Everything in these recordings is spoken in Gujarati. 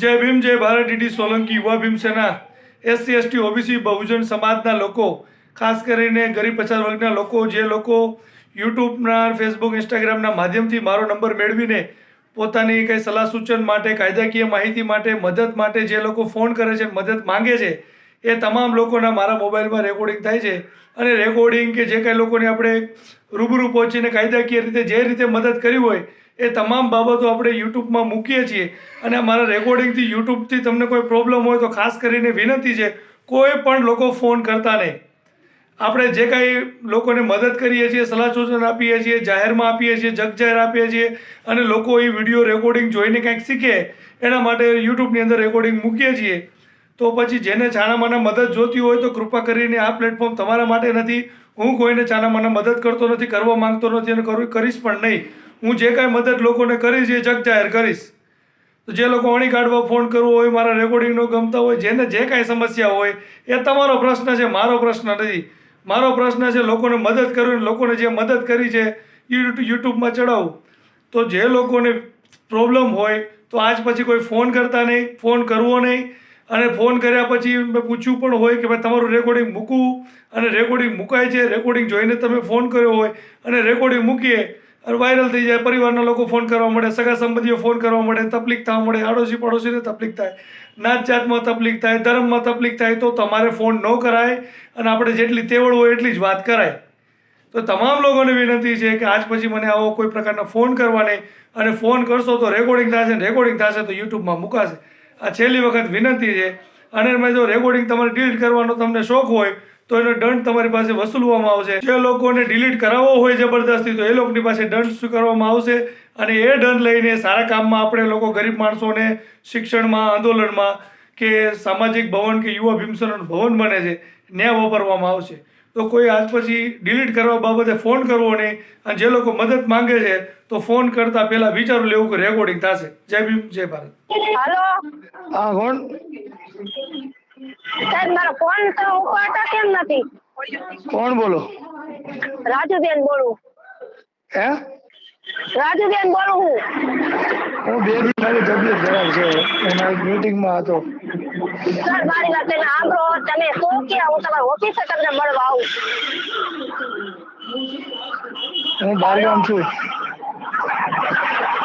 જય ભીમ, જય ભારત ડીડી, સોલંકી યુવા ભીમ સેના. એસસી, એસટી, ઓબીસી, બહુજન સમાજના લોકો, ખાસ કરીને ગરીબ પછાત વર્ગના લોકો, જે લોકો યુટ્યુબના, ફેસબુક, ઇન્સ્ટાગ્રામના માધ્યમથી મારો નંબર મેળવીને પોતાની કંઈ સલાહ સૂચન માટે, કાયદાકીય માહિતી માટે, મદદ માટે જે લોકો ફોન કરે છે, મદદ માંગે છે, એ તમામ લોકોના મારા મોબાઈલમાં રેકોર્ડિંગ થાય છે. અને રેકોર્ડિંગ કે જે કાંઈ લોકોને આપણે રૂબરૂ પહોંચીને કાયદાકીય રીતે જે રીતે મદદ કરી હોય એ તમામ બાબતો આપણે યુટ્યુબમાં મૂકીએ છીએ અને અમારા રેકોર્ડિંગથી યુટ્યુબથી તમને કોઈ પ્રોબ્લેમ હોય તો ખાસ કરીને વિનંતી છે, કોઈ પણ લોકો ફોન કરતા નહીં. આપણે જે કાંઈ લોકોને મદદ કરીએ છીએ, સલાહ સૂચન આપીએ છીએ, જાહેરમાં આપીએ છીએ, જગજાહેર આપીએ છીએ અને લોકો એ વીડિયો રેકોર્ડિંગ જોઈને કંઈક શીખે, એના માટે યુટ્યુબની અંદર રેકોર્ડિંગ મૂકીએ છીએ. તો પછી જેને છાણામાના મદદ જોતી હોય તો કૃપા કરીને આ પ્લેટફોર્મ તમારા માટે નથી. હું કોઈને છાણામાના મદદ કરતો નથી, કરવા માંગતો નથી અને કરું, કરીશ પણ નહીં. હું જે કાંઈ મદદ લોકોને કરીશ એ જગજાહેર કરીશ. તો જે લોકો અણી કાઢવા ફોન કરવો હોય, મારા રેકોર્ડિંગનો ગમતા હોય, જેને જે કાંઈ સમસ્યા હોય, એ તમારો પ્રશ્ન છે, મારો પ્રશ્ન નથી. મારો પ્રશ્ન છે, લોકોને મદદ કરવી લોકોને જે મદદ કરી છે યુટ્યુબ યુટ્યુબમાં ચડાવું. તો જે લોકોને પ્રોબ્લેમ હોય, તો આજ પછી કોઈ ફોન કરતા નહીં, ફોન કરવો નહીં. અને ફોન કર્યા પછી મેં પૂછ્યું પણ હોય કે ભાઈ તમારું રેકોર્ડિંગ મૂકવું? અને રેકોર્ડિંગ મુકાય છે? રેકોર્ડિંગ જોઈને તમે ફોન કર્યો હોય અને રેકોર્ડિંગ મૂકીએ વાયરલ થઈ જાય, પરિવારના લોકો ફોન કરવા મળે, સગા સંબંધીઓ ફોન કરવા મળે, તકલીફ થવા મળે, આડોશી પડોશીને તકલીફ થાય, નાત જાતમાં તકલીફ થાય, ધર્મમાં તકલીફ થાય, તો તમારે ફોન ન કરાય અને આપણે જેટલી તેવડ હોય એટલી જ વાત કરાય. તો તમામ લોકોને વિનંતી છે કે આજ પછી મને આવો કોઈ પ્રકારના ફોન કરવા નહીં અને ફોન કરશો તો રેકોર્ડિંગ થશે રેકોર્ડિંગ થશે તો યુટ્યુબમાં મુકાશે. આ છેલ્લી વખત વિનંતી છે. અને જો રેકોર્ડિંગ તમારે ડિલીટ કરવાનો તમને શોખ હોય તો એનો દંડ તમારી પાસે વસૂલવામાં આવશે. જે લોકોને ડિલીટ કરાવવો હોય જબરદસ્તી તો એ લોકોની પાસે દંડ સ્વીકારવામાં આવશે અને એ દંડ લઈને સારા કામમાં આપણે લોકો ગરીબ માણસોને શિક્ષણમાં આંદોલનમાં કે સામાજિક ભવન કે યુવા ભીમસરણ ભવન બને છે ન્યાય વાપરવામાં આવશે. તો કોઈ આજ પછી ડિલીટ કરવા બાબતે ફોન કરવો નહીં અને જે લોકો મદદ માંગે છે તો ફોન કરતા પહેલા વિચારું લેવું કે રેકોર્ડિંગ થશે. જય ભીમ જય ભારત. હાલો હા કોણ? સાહેબ મારો ફોન તો ઉપાડતા કેમ નથી? કોણ બોલો? રાજુબેન બોલું. હે? રાજુબેન બોલું હું. હું બે દિવસ મારી તબિયત ખરાબ છે. એના મીટિંગમાં હતો. સર મારી વાત તમે સાંભળો. તમે શું કે હું તમારી ઓફિસે તમને મળવા આવું. હું બારગામ છું.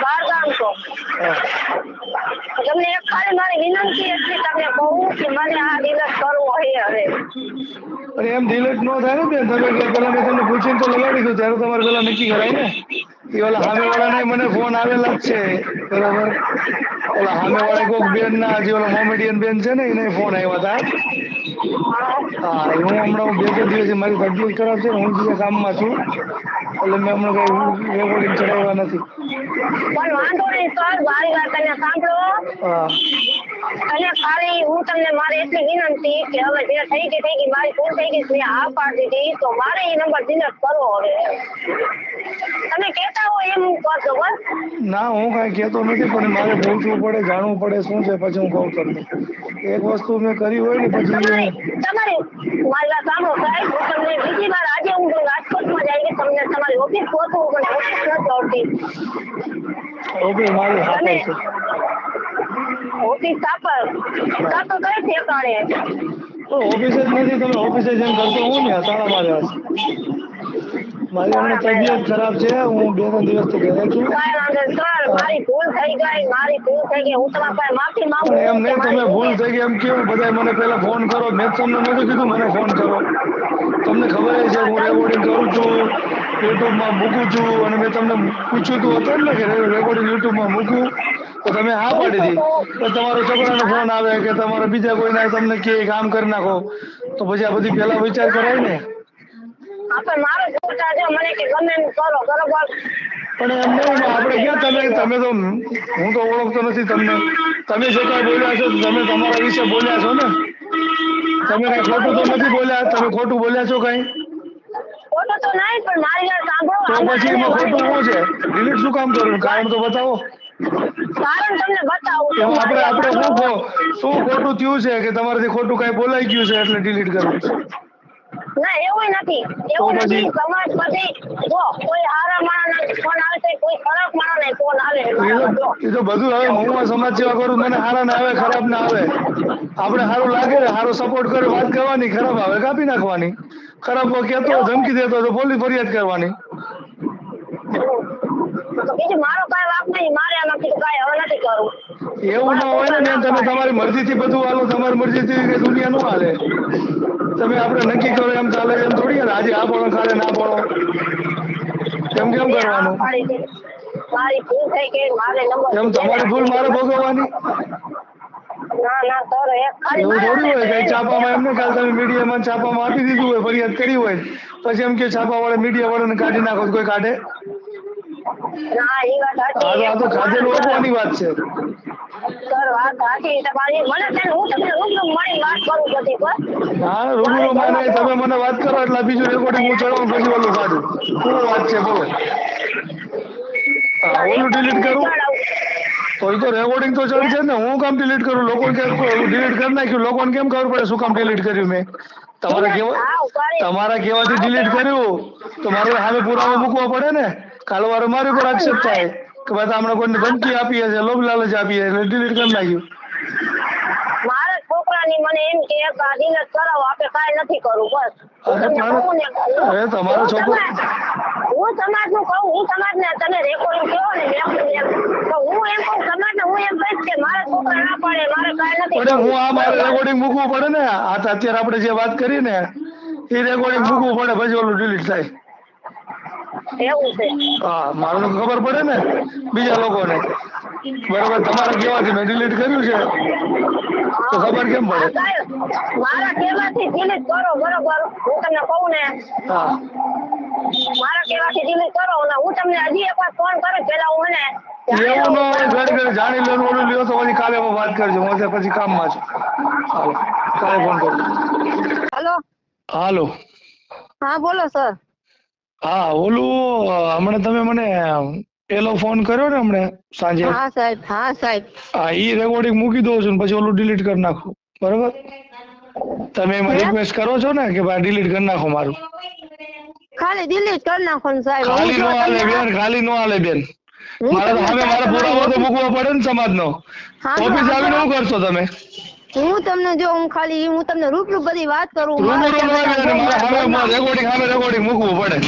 બહાર ગામ છો. તમને ખાલી મારી વિનંતી એટલી તમને કહું કે મને આ દિવસ કરવો હે હવે. અરે એમ ડિલેટ ન થાય ને બેન. તમે પેલા મેં તમને પૂછીને તો લગાડી દીધું. ત્યારે તમારે પેલા નક્કી કરાય ને. એ ઓલા સામેવાળાને મને ફોન આવેલા જ છે. બરાબર? ઓલા સામેવાળા કોક બેન ના જે ઓલા મોમેડિયન બેન છે ને, એને ફોન આવ્યા હતા હા હું હમણાં બે ત્રણ દિવસથી મારી તબિયત ખરાબ છે હું બીજા કામમાં છું, એટલે મેં હમણાં કઈ રેકોર્ડિંગ ચડાવ્યા નથી. પણ વાંધો નહીં સર. મારી વાત તમે સાંભળો. અને ખાલી હું તમને મારે એટલી વિનંતી કે હવે જે થઈ ગઈ થઈ ગઈ મારી ભૂલ થઈ ગઈ મેં હા પાડી દીધી તો મારે એ નંબર ડિલીટ કરવો હવે. એમ કરજો ના હું કાંઈ કહેતો નથી પણ મારે પૂછવું પડે જાણવું પડે શું છે પછી હું કહું તમને. એક વસ્તુ મેં કરી હોય ને પછી તમારે મારી વાત સાંભળો સાહેબ હું તમને બીજી વાર આજે હું રાજકોટમાં જઈને તમને તમારી ઓફિસ પહોંચવું પણ ઓફિસ નથી આવતી. ઓકે મારી હાથે છે. ઓફિસ સાપર કાં તો કઈ ઠેકાણે? ઓફિસ ઓફિસે જ નથી તમે ઓફિસે જેમ કરતો હું ને તાળા માર્યા છે મારી હમણાં તબિયત ખરાબ છે હું બે ત્રણ દિવસથી ઘરે છું. કાંઈ વાંધો નહીં. સર. મારી ભૂલ થઈ ગઈ મારી ભૂલ થઈ ગઈ. હું તમારી પાસે માફી માંગુ એમ નહીં તમે ભૂલ થઈ ગઈ એમ કેવું બધા મને પહેલા ફોન કરો. મેં તમને નહોતું કીધું મને ફોન કરો. તમને ખબર છે હું રેકોર્ડિંગ કરું છું યુટ્યુબમાં મૂકું છું અને મેં તમને પૂછ્યું તું હતું ને કે રેકોર્ડિંગ યુટ્યુબમાં મૂકું તો તમે હા પાડી હતી તો તમારો છોકરાનો ફોન આવે કે તમારા બીજા કોઈના તમને કે કામ કરી નાખો. તો પછી આ બધી પેલા વિચાર કરાય ને. પણ મારો છોકરા છે. મને કે ગમે એમ કરો બરોબર પણ એમ નહીં આપણે ક્યાં તમે તમે તો હું તો ઓળખતો નથી તમને. તમે જે કાંઈ બોલ્યા છો તમે તમારા વિશે બોલ્યા છો ને? તમે કાંઈ ખોટું તો નથી બોલ્યા? તમે ખોટું બોલ્યા છો કાંઈ? ખોટું તો નહીં પણ મારી વાત સાંભળો. તો પછી એમાં ખોટું શું છે? ડિલીટ શું કામ કરવું કારણ તો બતાવો. કારણ તમને બતાવું. આપણે આપણે શું શું ખોટું થયું છે કે તમારાથી ખોટું કઈ બોલાઈ ગયું છે એટલે ડિલીટ કરવું ના એવું નથી. એવું નથી. સમાજ પછી જો કોઈ સારા માણસ ફોન આવશે કોઈ ખરાબ માણસ ફોન આવે એ તો બધું હવે હું સમાજ સેવા કરું મને સારા ના આવે ખરાબ ના આવે. આપણે સારું લાગે ને સારો સપોર્ટ કરે વાત કરવાની ખરાબ આવે કાપી નાખવાની. ખરાબ કહેતો ધમકી દેતો તો પોલીસ ફરિયાદ કરવાની. બીજું મારો કઈ વાંક નહીં મારે આનાથી કઈ હવે નથી કરવું. એવું ના હોય ને તમે તમારી મરજીથી બધું હાલો તમારી મરજીથી થી દુનિયા નો હાલે તમે આપણે નક્કી કરો એમ ચાલે એમ થોડી ને આજે આ પડો કાલે ના પડો કેમ કેમ કરવાનું? મારી ભૂલ થઈ ગઈ મારે નંબર એમ તમારી ભૂલ મારે ભોગવવાની? ના ના સર એક ખાલી એવું મારા હોય કઈ છાપામાં એમને કાલ તમે મીડિયામાં છાપામાં આપી દીધું હોય ફરિયાદ કરી હોય. પછી એમ કે છાપા વાળા મીડિયા વાળાને કાઢી નાખો કોઈ કાઢે? ના એ વાત તો સાચી આ તો ખાધેલું આપવાની વાત છે. વાત સાચી તમારી. મને છે હું તમને રૂબરૂ મળી વાત કરું બધી પર હા રૂબરૂ માને તમે મને વાત કરો એટલે બીજું રેકોર્ડિંગ હું ચડાવું પછી ઓલું કાઢું શું વાત છે બોલો. ઓલું ડિલીટ કરું? તો એ તો રેકોર્ડિંગ તો ચડશે ને. હું કામ ડિલીટ કરું? લોકો ડિલીટ કરી નાખ્યું? લોકોને કેમ ખબર પડે શું કામ ડિલીટ કર્યું મેં? તમારા કેવા તમારા કેવાથી ડિલીટ કર્યું? તો મારે સામે પુરાવો મૂકવો પડે ને. કાલ વારે મારી પર આક્ષેપ થાય. કે ભાઈ આપણે કોઈને ધમકી આપી હશે લોભ લાલચ આપી હશે ડિલીટ કરી નાખ્યું. મારા છોકરાની મને એમ કે એક કરાવો આપણે કાંઈ નથી કરવું બસ. હું અરે તમારો છોકરો- સમાજનું કહું હું સમાજને તમે રેકોર્ડિંગ કહો ને હું એમ કહું સમાજને હું એમ કહીશ કે મારા છોકરા ના પાડે મારે કાંઈ નથી પણ હું આ મારે રેકોર્ડિંગ મૂકવું પડે ને આ અત્યારે આપણે જે વાત કરી ને એ રેકોર્ડિંગ મૂકવું પડે પછી ઓલું ડિલીટ થાય. એવું છે. હા મારું તો ખબર પડે ને બીજા લોકોને. બરાબર તમારે કેવાથી? મેં ડિલીટ કર્યું છે. તો ખબર કેમ પડે? મારા કેવાથી ડિલીટ કરો બરોબર. હું તમને કહું ને. હા. મારા કેવાથી ડિલીટ કરો અને હું તમને હજી એકવાર ફોન કરું પેલા હું મને એવું ન હોય ઘર ઘર જાણી લો ઓલું લ્યો તો પછી કાલે હું વાત કરજો. હું પછી કામમાં છું. હાલો કાલે ફોન કરજો. હાલો. હાલો. હા બોલો સર હા ઓલું હમણાં તમે મને પેલો ફોન કર્યો ને હમણાં સાંજે? હા સાહેબ હા સાહેબ. હા ઈ રેકોર્ડિંગ મૂકી દઉં છું ને પછી ઓલું ડિલીટ કરી નાખું. બરોબર? તમે એમાં રિક્વેસ્ટ કરો છો ને કે ભાઈ ડિલીટ કરી નાખો મારું? ખાલી ડિલીટ કરી નાખો ને સાહેબ. ખાલી નો આલે બેન ખાલી નો આલે બેન. મારે તો હવે મારા પુરાવો તો મૂકવો પડે ને સમાજનો. ઓફિસ આવીને શું કરશો તમે? હું તમને જો હું ખાલી હું તમને રૂબરૂ બધી વાત કરું. રૂબરૂ રેકોર્ડિંગ હવે રેકોર્ડિંગ મૂકવું પડે.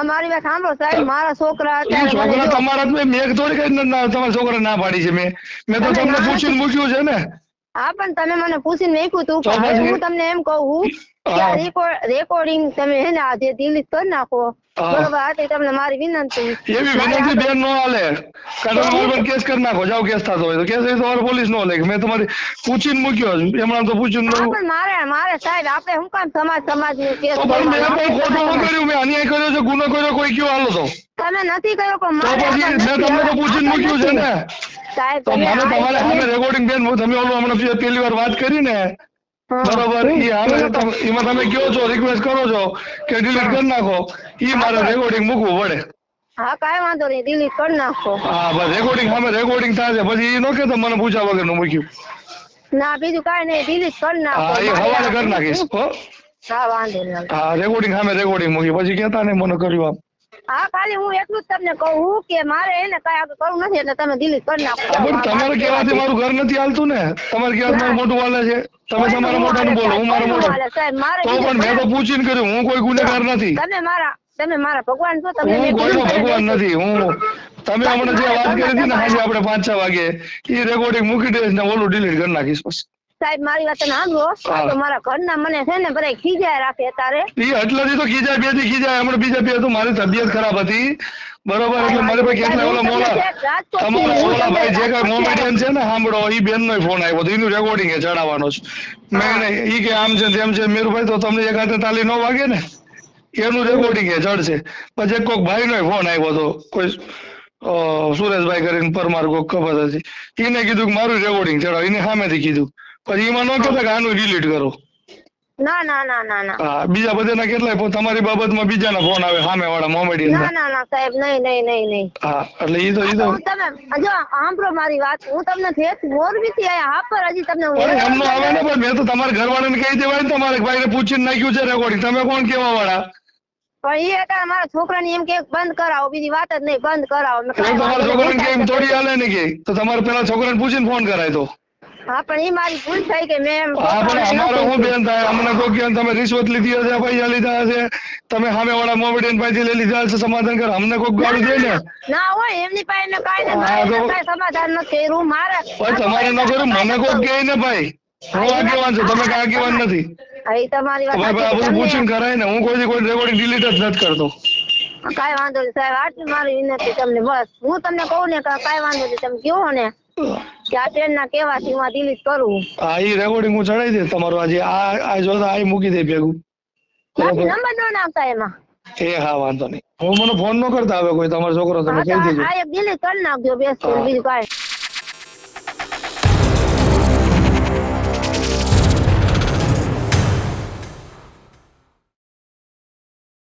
હા મારી વાત સાંભળો સાહેબ મારા છોકરા છોકરા તમારા જ મેં મેં થોડી કઈ તમારા છોકરા ના પાડી છે મેં. મેં તો તમને પૂછીને મૂક્યું છે ને. હા પણ તમે મને પૂછીને મૂક્યું તું. હું તમને એમ કહું કે આ રેકોર્ડ રેકોર્ડિંગ તમે હે ને આજે delete કરી નાખો બરોબર? આ તમને મારી વિનંતી. એવી વિનંતી બેન નો હાલે. કારણ કે મારી કેસ કરી નાખો જાવ કેસ થતો હોય તો. કેસ તો તમારે પોલીસ નો લે મેં તમારી પૂછીને મૂક્યો એમણા તો પૂછીને હા પણ મારે મારે સાહેબ આપણે શું કામ સમાજ સમાજનું કેસ પણ મેં? પણ ખોટું ન કર્યું. મેં અન્યાય કર્યો છે ગુનો કર્યો કોઈ કયો હાલો તો તમે નથી કર્યો પણ મારે પછી મેં તમને તો હવે પૂછીને મૂક્યું છે ને. સાહેબ તો મને તમારે રેકોર્ડિંગ બેન તમે ઓલું હમણાં પેલી વાર વાત કરી ને હા. બરોબર ઈ એમાં તમે કયો છો રિક્વેસ્ટ કરો છો કે ડિલીટ કરી નાખો ઈ મારે રેકોર્ડિંગ મૂકવું પડે. હા કાઈ વાંધો નહીં ડિલીટ કરી નાખો. હા બસ રેકોર્ડિંગ સામે રેકોર્ડિંગ થશે પછી ઈ નો કે મને પૂછ્યા વગરનું મૂક્યું. ના બીજું કાઈ નહીં ડિલીટ કરી નાખો. હા એ હવાલે કરી નાખીશ હો. હા વાંધો નહીં હા રેકોર્ડિંગ સામે રેકોર્ડિંગ મૂકી પછી કેતા નહીં મને કર્યું આમ. હા ખાલી હું એટલું જ તમને કહું કે મારે એને કઈ આગળ કરવું નથી એટલે તમે delete કરી નાખો. પણ તમારે કહેવાથી મારું ઘર નથી હાલતું ને? તમારે કહેવાથી મારું મોટું હાલે છે? તમે તમારા હું બોલો હું મારા તો પણ મેં તો પૂછીને કર્યું હું કોઈ ગુનેગાર નથી. તમે મારા તમે મારા ભગવાન છો તમે હું કોઈનો ભગવાન નથી હું તમે હમણાં જે વાત કરી હતી ને આજે આપણે પાંચ છ વાગે એ રેકોર્ડિંગ મૂકી દઈશ ને ઓલું ડિલીટ કરી નાખીશ પછી સાહેબ મારી વાત સાંભળો. તો મારા ઘરના મને છે ને બધા ખીજાય રાખે તારે. એ એટલાથી તો ખીજાય બેથી ખીજાય. હમણાં બીજા બે તો મારી તબિયત ખરાબ હતી. બરોબર એટલે મારી પાસે કેટલા ઓલા મોલા તમારા ઓલા ભાઈ જે કઈ મોમેડિયન છે ને સાંભળો ઈ બેન નો ફોન આવ્યો હતો. એનું રેકોર્ડિંગ ચડાવવાનો છે. મેં ઈ કે આમ છે તેમ છે. મેરુભાઈ તો તમને એક હાથે તાલી ન વાગે ને? એનું રેકોર્ડિંગ એ ચડશે. પછી કોઈક કોક ભાઈ નો ફોન આવ્યો હતો. કોઈ સુરેશભાઈ કરીને પરમાર કોક ખબર હતી. એને કીધું કે મારું રેકોર્ડિંગ ચડાવ. એને સામેથી કીધું. પછી એમાં ન કહેતા કે આનું ડિલીટ કરો. ના ના ના ના ના. હા બીજા બધાના કેટલાય ફોન તમારી બાબતમાં બીજાના ફોન આવે સામે વાળા મોમેડી ના. ના ના સાહેબ નહીં નહીં નહીં નહીં. હા એટલે ઈ તો ઈ તો. તમે જો સાંભળો મારી વાત. હું તમને ઠેઠ મોરબી થી આયા હાપર હજી તમને પણ એમનો આવે ને પણ મેં તો તમારા ઘરવાળાને કહી દેવાય ને તમારે ભાઈને પૂછીને નાખ્યું છે રેકોર્ડિંગ તમે કોણ કેવા વાળા પણ એ હતા મારા છોકરાને એમ કે બંધ કરાવો બીજી વાત જ નહીં બંધ કરાવો. તમારા છોકરાને. કેમ થોડી હાલે ને કે? તો તમારે પેલા છોકરાને પૂછીને ફોન કરાય તો. હા પણ એ મારી ભૂલ થઈ કે મેં હા પણ અમારો હું બેન થાય? અમને કોઈ કે તમે રિશ્વત લીધી હશે પૈસા લીધા હશે. તમે સામે વાળા મોમેડિયન પાસેથી લઈ લીધા હશે સમાધાન કર. અમને કોઈ ગાળું દે ને? ના હોય એમની પાસે ને કાઈ ને કાઈ સમાધાન નથી કર્યું. મારે તમારે ન કર્યું? મને કોઈ કહે ને ભાઈ. હું આગેવાન છું. તમે કઈ આગેવાન નથી. એ તમારી વાત આ બધું પૂછીને કરાય ને હું કોઈ કોઈ રેકોર્ડિંગ ડિલીટ જ નથી કરતો. કાઈ વાંધો નહીં સાહેબ આટલી મારી વિનંતી તમને બસ. હું તમને કહું ને કઈ વાંધો નહીં તમે કહો ને. કે આ ટ્રેન ના કેવાથી હું ડિલીટ કરું હા રેકોર્ડિંગ હું ચડાવી દઈશ તમારું આજે. આ આ જોતા આ મૂકી દે ભેગું. નંબર ન નાખતા એમાં. એ હા વાંધો નહીં. હું મને ફોન ન કરતા હવે કોઈ તમારો છોકરો તમે કહી દેજો. આ એક ડિલીટ કરી નાખજો બેસ બીજું કાંઈ